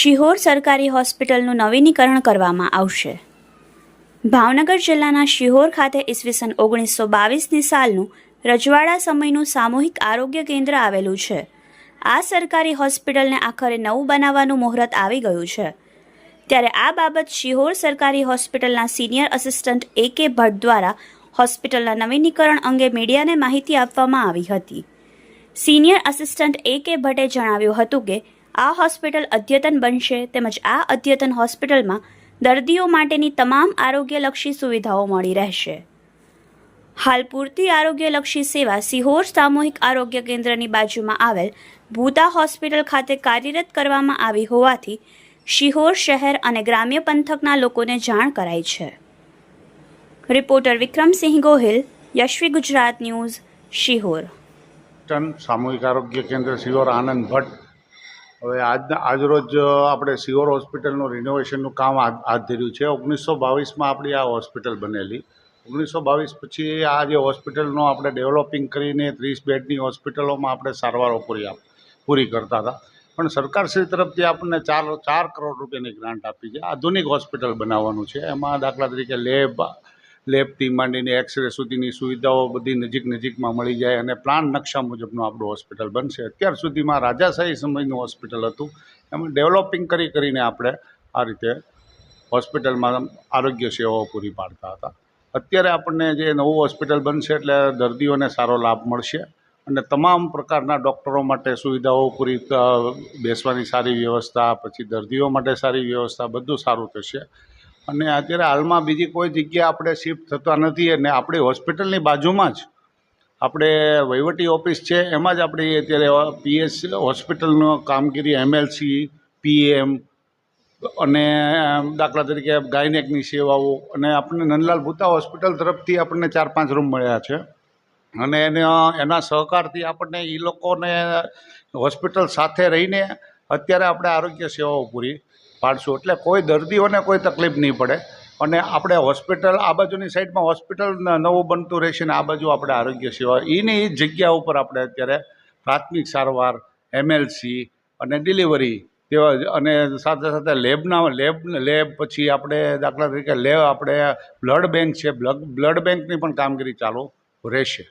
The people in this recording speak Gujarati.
શિહોર સરકારી હોસ્પિટલનું નવીનીકરણ કરવામાં આવશે. ભાવનગર જિલ્લાના શિહોર ખાતે ઈસવીસન ઓગણીસો બાવીસની સાલનું રજવાડા સમયનું સામૂહિક આરોગ્ય કેન્દ્ર આવેલું છે. આ સરકારી હોસ્પિટલને આખરે નવું બનાવવાનું મુહૂર્ત આવી ગયું છે. ત્યારે આ બાબત શિહોર સરકારી હોસ્પિટલના સિનિયર અસિસ્ટન્ટ એ કે ભટ્ટ દ્વારા હોસ્પિટલના નવીનીકરણ અંગે મીડિયાને માહિતી આપવામાં આવી હતી. સિનિયર અસિસ્ટન્ટ એ કે ભટ્ટે જણાવ્યું હતું કે આ હોસ્પિટલ અદ્યતન બનશે તેમજ આ અદ્યતન હોસ્પિટલમાં દર્દીઓ માટેની તમામ આરોગ્યલક્ષી સુવિધાઓ મળી રહેશે. હાલ પૂરતી આરોગ્યલક્ષી સેવા સિહોર સામૂહિક આરોગ્ય કેન્દ્રની બાજુમાં આવેલ ભૂતા હોસ્પિટલ ખાતે કાર્યરત કરવામાં આવી હોવાથી શિહોર શહેર અને ગ્રામ્ય પંથકના લોકોને જાણ કરાઈ છે. રિપોર્ટર વિક્રમસિંહ ગોહિલ, યશવી ગુજરાત ન્યૂઝ શિહોર સામૂહિક આરોગ્ય કેન્દ્ર સિયોર આનંદ ભટ્ટ હવે આજના આજરોજ આપણે સિવર હોસ્પિટલનું રિનોવેશનનું કામ હાથ ધર્યું છે. ઓગણીસો બાવીસમાં આપણી આ હોસ્પિટલ બનેલી. ઓગણીસો બાવીસ પછી આ જે હોસ્પિટલનો આપણે ડેવલપિંગ કરીને ત્રીસ બેડની હોસ્પિટલોમાં આપણે સારવારો પૂરી આપ, પૂરી કરતા હતા. પણ સરકારશ્રી તરફથી આપણને ચાર ચાર કરોડ રૂપિયાની ગ્રાન્ટ આપી છે. આધુનિક હોસ્પિટલ બનાવવાનું છે. એમાં દાખલા તરીકે લેબ લેબથી માંડીને એક્સરે સુધીની સુવિધાઓ બધી નજીક નજીકમાં મળી જાય અને પ્લાન નકશા મુજબનું આપણું હોસ્પિટલ બનશે. અત્યાર સુધીમાં રાજાશાહી સમયનું હોસ્પિટલ હતું. એમાં ડેવલપિંગ કરી કરીને આપણે આ રીતે હોસ્પિટલમાં આરોગ્ય સેવાઓ પૂરી પાડતા હતા. અત્યારે આપણને જે નવું હોસ્પિટલ બનશે એટલે દર્દીઓને સારો લાભ મળશે અને તમામ પ્રકારના ડૉક્ટરો માટે સુવિધાઓ પૂરી બેસવાની સારી વ્યવસ્થા, પછી દર્દીઓ માટે સારી વ્યવસ્થા બધું સારું થશે. અને અત્યારે હાલમાં બીજી કોઈ જગ્યાએ આપણે શિફ્ટ થતા નથી અને આપણી હોસ્પિટલની બાજુમાં જ આપણે વહીવટી ઓફિસ છે, એમાં જ આપણી અત્યારે પીએસ હોસ્પિટલનો કામગીરી એમએલસી પીએમ અને દાખલા તરીકે ગાયનેકની સેવાઓ અને આપણને નંદલાલ ભૂતા હોસ્પિટલ તરફથી આપણને ચાર પાંચ રૂમ મળ્યા છે. અને એને એના સહકારથી આપણને એ લોકોને હોસ્પિટલ સાથે રહીને અત્યારે આપણે આરોગ્ય સેવાઓ પૂરી પાડશું. એટલે કોઈ દર્દીઓને કોઈ તકલીફ નહીં પડે. અને આપણે હોસ્પિટલ, આ બાજુની સાઈડમાં હોસ્પિટલ નવું બનતું રહેશે ને આ બાજુ આપણે આરોગ્ય સેવા. એની એ જગ્યા ઉપર આપણે અત્યારે પ્રાથમિક સારવાર, એમએલસી અને ડિલિવરી તેવા અને સાથે સાથે લેબના, લેબ લેબ પછી આપણે દાખલા તરીકે લેબ આપણે બ્લડ બેંક છે. બ્લડ બ્લડ બેંકની પણ કામગીરી ચાલુ રહેશે.